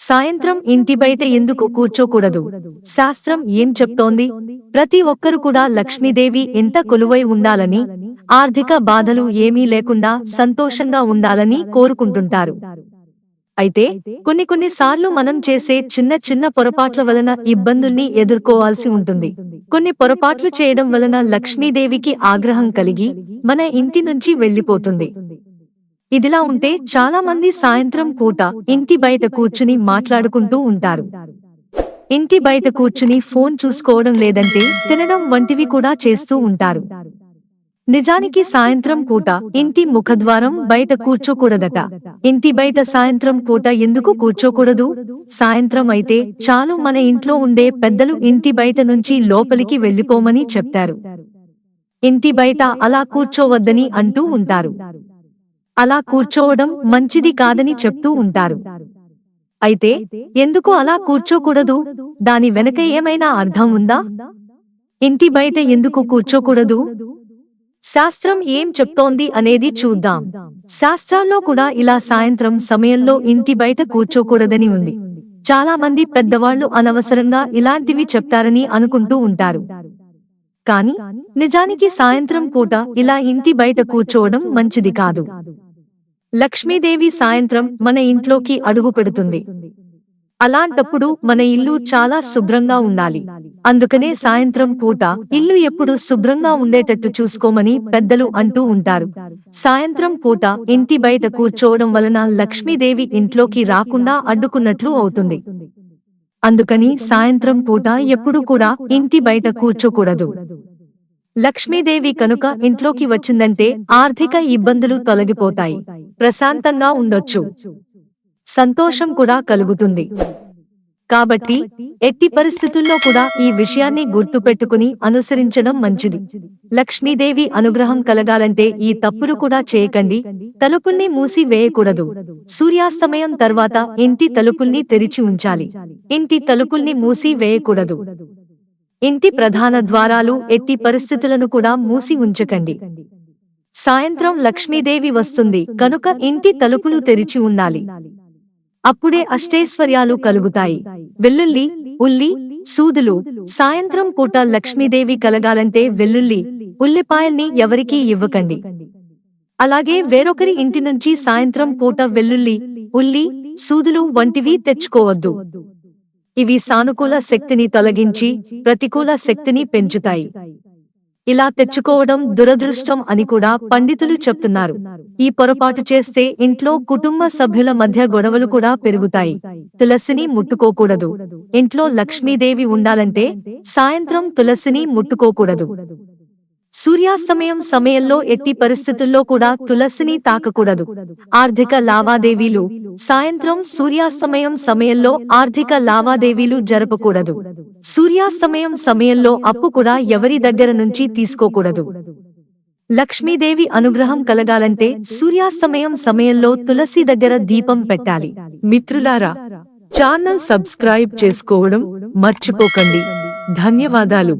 సాయంత్రం ఇంటి బయట ఎందుకు కూర్చోకూడదు? శాస్త్రం ఏం చెప్తోంది? ప్రతి ఒక్కరు కూడా లక్ష్మీదేవి ఎంత కొలువై ఉండాలని ఆర్థిక బాధలు ఏమీ లేకుండా సంతోషంగా ఉండాలని కోరుకుంటుంటారు. అయితే కొన్ని కొన్ని సార్లు మనం చేసే చిన్న చిన్న పొరపాట్ల వలన ఇబ్బందుల్ని ఎదుర్కోవాల్సి ఉంటుంది. కొన్ని పొరపాట్లు చేయడం వలన లక్ష్మీదేవికి ఆగ్రహం కలిగి మన ఇంటి నుంచి వెళ్ళిపోతుంది ఇదిలా ఉంటే చాలా మంది సాయంత్రం పూట ఇంటి బయట కూర్చుని మాట్లాడుకుంటూ ఉంటారు. ఇంటి బయట కూర్చుని ఫోన్ చూసుకోవడం లేదంటే తినడం వంటివి కూడా చేస్తూ ఉంటారు. నిజానికి సాయంత్రం పూట ఇంటి ముఖద్వారం బయట కూర్చోకూడదట. ఇంటి బయట సాయంత్రం పూట ఎందుకు కూర్చోకూడదు? సాయంత్రం అయితే చాలు మన ఇంట్లో ఉండే పెద్దలు ఇంటి బయట నుంచి లోపలికి వెళ్ళిపోమని చెప్తారు. ఇంటి బయట అలా కూర్చోవద్దని అంటూ ఉంటారు. అలా కూర్చోవడం మంచిది కాదని చెప్తూ ఉంటారు. అయితే ఎందుకు అలా కూర్చోకూడదు? దాని వెనక ఏమైనా అర్థం ఉందా? ఇంటి బయట ఎందుకు కూర్చోకూడదు? శాస్త్రం ఏం చెప్తోంది అనేది చూద్దాం. శాస్త్రాల్లో కూడా ఇలా సాయంత్రం సమయంలో ఇంటి బయట కూర్చోకూడదని ఉంది. చాలా మంది పెద్దవాళ్ళు అనవసరంగా ఇలాంటివి చెప్తారని అనుకుంటూ ఉంటారు. కాని నిజానికి సాయంత్రం పూట ఇలా ఇంటి బయట కూర్చోవడం మంచిది కాదు. లక్ష్మీదేవి సాయంత్రం మన ఇంట్లోకి అడుగు పెడుతుంది. అలాంటప్పుడు మన ఇల్లు చాలా శుభ్రంగా ఉండాలి. అందుకనే సాయంత్రం పూట ఇల్లు ఎప్పుడు శుభ్రంగా ఉండేటట్టు చూసుకోమని పెద్దలు అంటూ ఉంటారు. సాయంత్రం పూట ఇంటి బయట కూర్చోవడం వలన లక్ష్మీదేవి ఇంట్లోకి రాకుండా అడ్డుకున్నట్లు అవుతుంది. అందుకని సాయంత్రం పూట ఎప్పుడు కూడా ఇంటి బయట కూర్చోకూడదు. లక్ష్మీదేవి కనుక ఇంట్లోకి వచ్చిందంటే ఆర్థిక ఇబ్బందులు తొలగిపోతాయి. ప్రశాంతంగా ఉండొచ్చు. సంతోషం కూడా కలుగుతుంది. కాబట్టి ఎట్టి పరిస్థితుల్లో కూడా ఈ విషయాన్ని గుర్తుపెట్టుకుని అనుసరించడం మంచిది. లక్ష్మీదేవి అనుగ్రహం కలగాలంటే ఈ తప్పులు కూడా చేయకండి. తలుపుల్ని మూసి వేయకూడదు. సూర్యాస్తమయం తర్వాత ఇంటి తలుపుల్ని తెరిచి ఉంచాలి. ఇంటి తలుపుల్ని మూసి వేయకూడదు. ఇంటి ప్రధాన ద్వారాలు ఎట్టి పరిస్థితులను కూడా మూసి ఉంచకండి. సాయంత్రం లక్ష్మీదేవి వస్తుంది కనుక ఇంటి తలుపులు తెరిచి ఉండాలి. అప్పుడే అష్టైశ్వర్యాలు కలుగుతాయి. వెల్లుల్లి ఉల్లి సూదులు. సాయంత్రం పూట లక్ష్మీదేవి కలగాలంటే వెల్లుల్లి ఉల్లిపాయల్ని ఎవరికీ ఇవ్వకండి. అలాగే వేరొకరి ఇంటి నుంచి సాయంత్రం పూట వెల్లుల్లి ఉల్లి సూదులు వంటివి తెచ్చుకోవద్దు. ఇవి సానుకూల శక్తిని తొలగించి ప్రతికూల శక్తిని పెంచుతాయి. ఇలా తెచ్చుకోవడం దురదృష్టం అని కూడా పండితులు చెప్తున్నారు. ఈ పొరపాటు చేస్తే ఇంట్లో కుటుంబ సభ్యుల మధ్య గొడవలు కూడా పెరుగుతాయి. తులసిని ముట్టుకోకూడదు. ఇంట్లో లక్ష్మీదేవి ఉండాలంటే సాయంత్రం తులసిని ముట్టుకోకూడదు. సూర్యాస్తమయం సమయంలో ఎట్టి పరిస్థితుల్లో కూడా తులసిని తాకకూడదు. ఆర్థిక లావాదేవీలు సాయంత్రం సూర్యాస్తమయం సమయంలో ఆర్థిక లావాదేవీలు జరపకూడదు. సూర్యాస్తమయం సమయంలో అప్పు కూడా ఎవరి దగ్గర నుంచి తీసుకోకూడదు. లక్ష్మీదేవి అనుగ్రహం కలగాలంటే సూర్యాస్తమయం సమయంలో తులసి దగ్గర దీపం పెట్టాలి. మిత్రులారా ఛానల్ సబ్స్క్రైబ్ చేసుకోవడం మర్చిపోకండి. ధన్యవాదాలు.